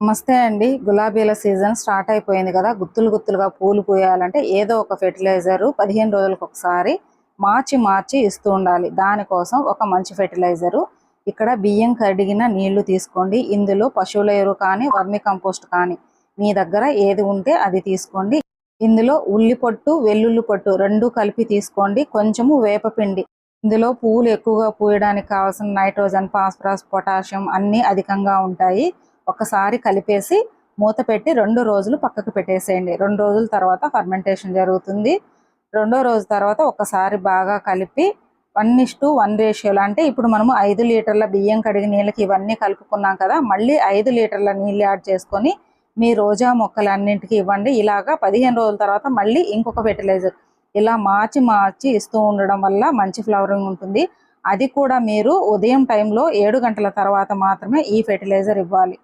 నమస్తే అండి. గులాబీల season start అయిపోయింది కదా. గుత్తులు గుత్తులుగా పూలు పూయాలంటే ఏదో ఒక ఫెర్టిలైజర్ పదిహేను రోజులకు ఒకసారి మార్చి మార్చి ఇస్తూ ఉండాలి. దానికోసం ఒక మంచి ఫెర్టిలైజరు. ఇక్కడ బియ్యం కడిగిన నీళ్ళు తీసుకోండి. ఇందులో పశువుల ఎరువు కానీ వర్మి కంపోస్ట్ కానీ మీ దగ్గర ఏది ఉంటే అది తీసుకోండి. ఇందులో ఉల్లి పొట్టు వెల్లుల్లి పొట్టు రెండు కలిపి తీసుకోండి. కొంచెము వేపపిండి ఇందులో పూలు ఎక్కువగా పూయడానికి కావాల్సిన నైట్రోజన్ ఫాస్ఫరస్ పొటాషియం అన్నీ అధికంగా ఉంటాయి. ఒకసారి కలిపేసి మూత పెట్టి రెండు రోజులు పక్కకు పెట్టేసేయండి. రెండు రోజుల తర్వాత ఫర్మెంటేషన్ జరుగుతుంది. రెండో రోజు తర్వాత ఒకసారి బాగా కలిపి వన్ ఇస్ టు వన్ రేషియోలో అంటే ఇప్పుడు మనము ఐదు లీటర్ల బియ్యం కడిగి నీళ్ళకి ఇవన్నీ కలుపుకున్నాం కదా మళ్ళీ ఐదు లీటర్ల నీళ్ళు యాడ్ చేసుకొని మీ రోజా మొక్కలన్నింటికి ఇవ్వండి. ఇలాగా పదిహేను రోజుల తర్వాత మళ్ళీ ఇంకొక ఫెర్టిలైజర్ ఇలా మార్చి మార్చి ఇస్తూ ఉండడం వల్ల మంచి ఫ్లవరింగ్ ఉంటుంది. అది కూడా మీరు ఉదయం టైంలో ఏడు గంటల తర్వాత మాత్రమే ఈ ఫెర్టిలైజర్ ఇవ్వాలి.